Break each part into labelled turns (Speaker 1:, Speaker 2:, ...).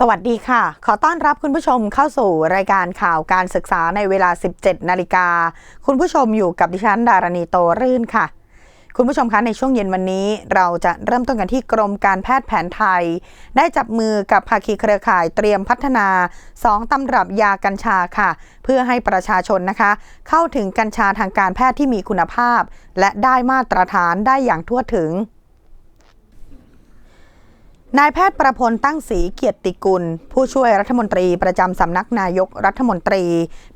Speaker 1: สวัสดีค่ะ ขอต้อนรับคุณผู้ชมเข้าสู่รายการข่าวการศึกษาในเวลา 17 นาฬิกา คุณผู้ชมอยู่กับดิฉันดารณีโตรื่นค่ะ คุณผู้ชมคะในช่วงเย็นวันนี้ เราจะเริ่มต้นกันที่กรมการแพทย์แผนไทย ได้จับมือกับภาคีเครือข่ายเตรียมพัฒนา 2 ตำรับยากัญชาค่ะ เพื่อให้ประชาชนนะคะ เข้าถึงกัญชาทางการแพทย์ที่มีคุณภาพ และได้มาตรฐานได้อย่างทั่วถึง นายแพทย์ประพลตั้งศรีเกียรติกุล ผู้ช่วยรัฐมนตรีประจำสำนักนายกรัฐมนตรี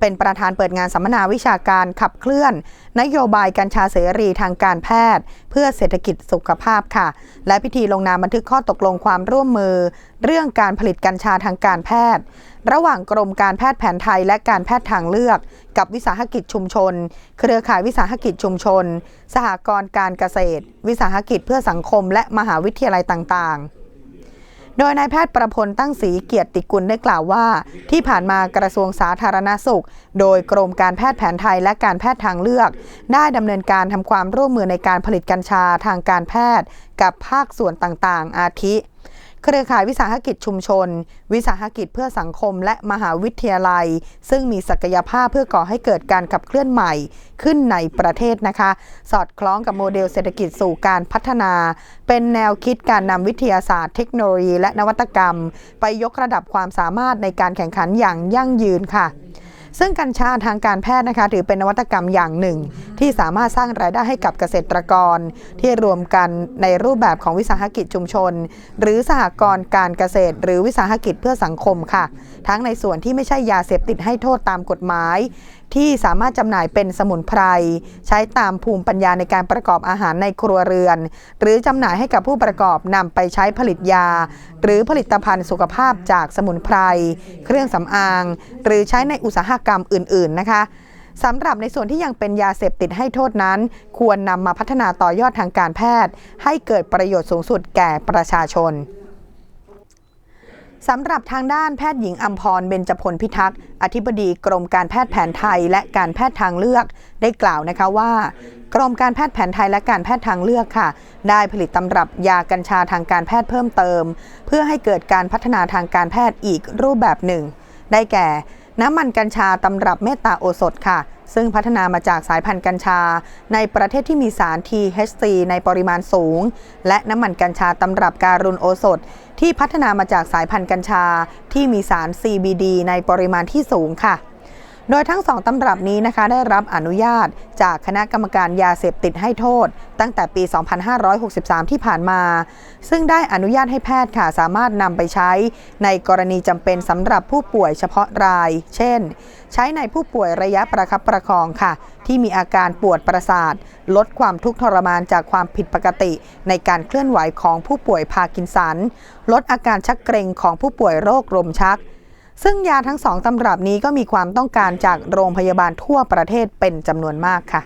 Speaker 1: เป็นประธานเปิดงานสัมมนาวิชาการขับเคลื่อน นโยบายกัญชาเสรีทางการแพทย์ เพื่อเศรษฐกิจสุขภาพค่ะ และพิธีลงนามบันทึกข้อตกลงความร่วมมือ เรื่องการผลิตกัญชาทางการแพทย์ ระหว่างกรมการแพทย์แผนไทยและการแพทย์ทางเลือก กับวิสาหกิจชุมชน เครือข่ายวิสาหกิจชุมชน สหกรณ์การเกษตร วิสาหกิจเพื่อสังคม และมหาวิทยาลัยต่างๆ โดยนายแพทย์ประพลตั้งศรีเกียรติกุลได้กล่าวว่า ที่ผ่านมากระทรวงสาธารณสุข โดยกรมการแพทย์แผนไทยและการแพทย์ทางเลือก ได้ดำเนินการทำความร่วมมือในการผลิตกัญชาทางการแพทย์ กับภาคส่วนต่างๆ อาทิ เครือข่ายวิสาหกิจชุมชน วิสาหกิจเพื่อสังคมและมหาวิทยาลัย ซึ่งมีศักยภาพเพื่อก่อให้เกิดการขับเคลื่อนใหม่ขึ้นในประเทศนะคะ สอดคล้องกับโมเดลเศรษฐกิจสู่การพัฒนา เป็นแนวคิดการนำวิทยาศาสตร์เทคโนโลยีและนวัตกรรม ไปยกระดับความสามารถในการแข่งขันอย่างยั่งยืนค่ะซึ่งกัญชาทางการแพทย์นะคะถือเป็นนวัตกรรมอย่างหนึ่ง ที่สามารถสร้างรายได้ให้กับเกษตรกร ที่รวมกันในรูปแบบของวิสาหกิจชุมชน หรือสหกรณ์การเกษตร หรือวิสาหกิจเพื่อสังคมค่ะ ทั้งในส่วนที่ไม่ใช่ยาเสพติดให้โทษตามกฎหมาย ที่สามารถจำหน่ายเป็นสมุนไพร ใช้ตามภูมิปัญญาในการประกอบอาหารในครัวเรือน หรือจำหน่ายให้กับผู้ประกอบนำไปใช้ผลิตยา หรือผลิตภัณฑ์สุขภาพจากสมุนไพร เครื่องสำอาง หรือใช้ในอุตสาหกรรมอื่น ๆ นะคะ สำหรับในส่วนที่ยังเป็นยาเสพติดให้โทษนั้น ควรนำมาพัฒนาต่อยอดทางการแพทย์ ให้เกิดประโยชน์สูงสุดแก่ประชาชนสำหรับทางด้านแพทย์หญิงอัมพรเบญจพลพิทักษ์ อธิบดีกรมการแพทย์แผนไทยและการแพทย์ทางเลือก ได้กล่าวนะคะว่า กรมการแพทย์แผนไทยและการแพทย์ทางเลือกค่ะ ได้ผลิตตำรับยากัญชาทางการแพทย์เพิ่มเติม เพื่อให้เกิดการพัฒนาทางการแพทย์อีกรูปแบบหนึ่ง ได้แก่ น้ำมันกัญชาตำรับเมตตาโอสถค่ะ ซึ่งพัฒนามาจากสายพันธุ์กัญชา ในประเทศที่มีสาร THC ในปริมาณสูง และน้ำมันกัญชาตำรับการุณโอสถ ที่พัฒนามาจากสายพันธุ์กัญชา ที่มีสาร CBD ในปริมาณที่สูงค่ะ โดยทั้งสองตำรับนี้นะคะได้รับอนุญาตจากคณะกรรมการยาเสพติดให้โทษ ตั้งแต่ปี 2563 ที่ผ่านมา ซึ่งได้อนุญาตให้แพทย์ค่ะสามารถนำไปใช้ในกรณีจำเป็นสำหรับผู้ป่วยเฉพาะราย เช่น ใช้ในผู้ป่วยระยะประคับประคองค่ะ ที่มีอาการปวดประสาท ลดความทุกข์ทรมานจากความผิดปกติ ในการเคลื่อนไหวของผู้ป่วยพาร์กินสัน ลดอาการชักเกร็งของผู้ป่วยโรคลมชัก ซึ่งยาทั้งสองตำรับนี้ก็มีความต้องการจากโรงพยาบาลทั่วประเทศเป็นจำนวนมากค่ะ